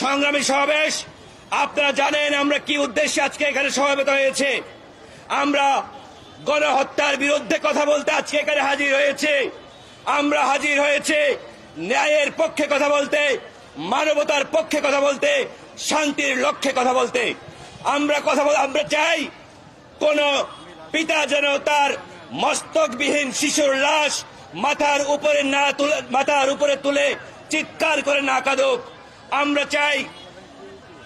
সংগ্রামী সমাবেশ, আপনারা জানেন আমরা কি উদ্দেশ্যে আজকে এখানে সমাবেত হয়েছে। আমরা গণহত্যার বিরুদ্ধে কথা বলতে আজকে এখানে হাজির হয়েছে। আমরা হাজির হয়েছে ন্যায়ের পক্ষে কথা বলতে, মানবতার পক্ষে কথা বলতে, শান্তির লক্ষ্যে কথা বলতে। আমরা কথা বল আমরা চাই কোন পিতা যেন তার মস্তকবিহীন শিশুর লাশ মাথার উপরে না তুলে মাথার উপরে তুলে চিৎকার করে না কাঁদুক। আমরা চাই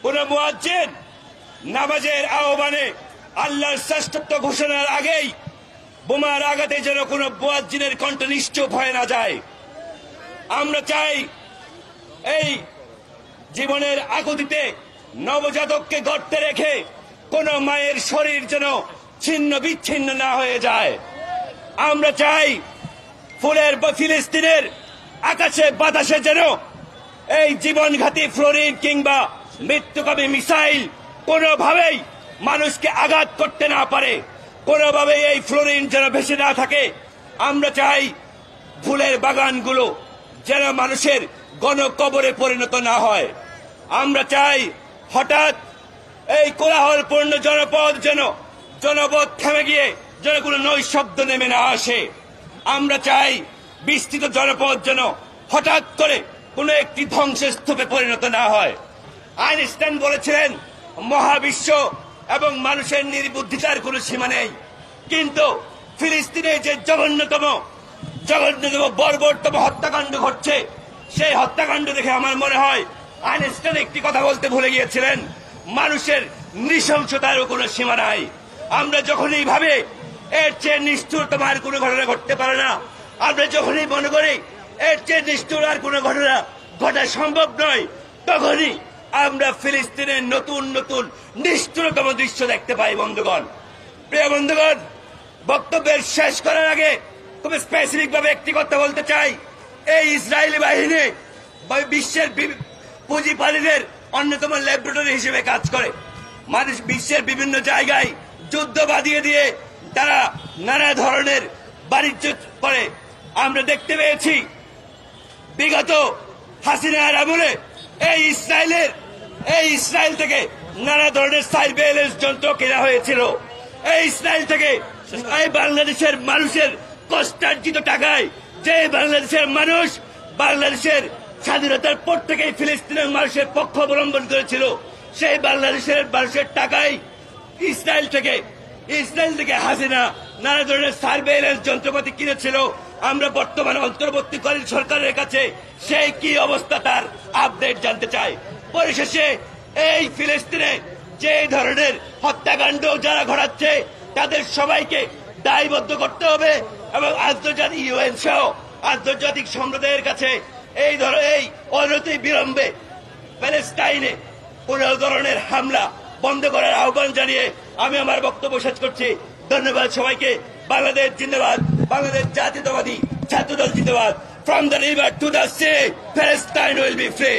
কোন মুয়াজ্জিন নামাজের আহ্বানে আল্লাহর শ্রেষ্ঠত্ব ঘোষণার আগেই বোমার আঘাতে যেন কোনো মুয়াজ্জিনের কণ্ঠ নিশ্চুপ হয়ে না যায়। আমরা চাই এই জীবনের আকুতিতে নবজাতককে গর্তে রেখে কোন মায়ের শরীর যেন ছিন্ন বিচ্ছিন্ন না হয়ে যায়। আমরা চাই ফুলের ফিলিস্তিনের আকাশে বাতাসে যেন এই জীবনঘাতী ফ্লোরিন কিংবা মৃত্যুকামী মিসাইল কোনোভাবেই মানুষকে আঘাত করতে না পারে। কোনোভাবেই এই ফ্লোরিন যেন ভেসে না থাকে। আমরা চাই ফুলের বাগানগুলো যেন মানুষের গণকবরে পরিণত না হয়। আমরা চাই হঠাৎ এই কোলাহলপূর্ণ জনপদ যেন জনপদ থেমে গিয়ে যেন কোনো নৈশব্দ নেমে না আসে। আমরা চাই বিস্তৃত জনপদ যেন হঠাৎ করে কোনো একটি ধ্বংসের স্তূপে পরিণত না হয়। আইনস্টাইন বলেছিলেন, মহাবিশ্ব এবং মানুষের নির্বুদ্ধিতার কোনো সীমা নেই। কিন্তু ফিলিস্তিনে যে জঘন্যতম জঘন্যতম, বর্বরতম হত্যাকাণ্ড ঘটছে, সেই হত্যাকাণ্ড দেখে আমার মনে হয় আইনস্টাইন একটি কথা বলতে ভুলে গিয়েছিলেন, মানুষের নৃশংসতারও কোনো সীমা নাই। আমরা যখনই ভাবে এর চেয়ে নিষ্ঠুরতম আর কোনো ঘটনা ঘটতে পারে না, আমরা যখনই মনে করি এর চেয়ে নিষ্ঠুর আর কোনো ঘটনা ঘটা সম্ভব নয়। তখনই আমরা ফিলিস্তিনের নতুন নতুন, নিষ্ঠুরতম দৃশ্য দেখতে পাই, বন্ধুগণ। প্রিয় বন্ধুগণ, বক্তব্যের শেষ করার আগে খুব স্পেসিফিক ভাবে একটি কথা বলতে চাই। এই ইসরায়েলি বাহিনী বিশ্বের পুঁজিপালীদের অন্যতম ল্যাবরেটরি হিসেবে কাজ করে। মানুষ বিশ্বের বিভিন্ন জায়গায় যুদ্ধ বাঁধিয়ে দিয়ে তারা নানা ধরনের বাণিজ্য করে। আমরা দেখতে পেয়েছি বিগত হাসিনার আমলে এই ইসরায়েলের, এই ইসরায়েল থেকে নানা ধরনের সাইবেলেন্স যন্ত্র কেনা হয়েছিল। এই ইসরায়েল থেকে এই বাংলাদেশের মানুষের কষ্টার্জিত টাকায় যে বাংলাদেশের মানুষ বাংলাদেশের স্বাধীনতার পর থেকেই ফিলিস্তিনের মানুষের পক্ষ অবলম্বন করেছিল, সেই বাংলাদেশের মানুষের টাকায় ইসরায়েল থেকে ইসরায়েল থেকে হাসিনা নানা ধরনের সার্ভেলেন্স যন্ত্রপাতি কিনেছিল আমরা বর্তমানে অন্তর্বর্তীকালীন সরকারের কাছে সেই কি অবস্থা তার আপডেট জানতে চাই। পরিশেষে এই ফিলিস্তিনে যে ধরনের হত্যাকাণ্ড যারা ঘটাচ্ছে, তাদের সবাইকে দায়বদ্ধ করতে হবে এবং আন্তর্জাতিক ইউএন সহ আন্তর্জাতিক সম্প্রদায়ের কাছে এই ধর, এই অনতি বিলম্বে প্যালেস্টাইনে কোন ধরনের হামলা বন্ধ করার আহ্বান জানিয়ে আমি আমার বক্তব্য শেষ করছি। ধন্যবাদ সবাইকে। বাংলাদেশ জিন্দাবাদ। বাংলাদেশ জাতীয়তাবাদী ছাত্রদল জিন্দাবাদ। From the river to the sea Palestine will be free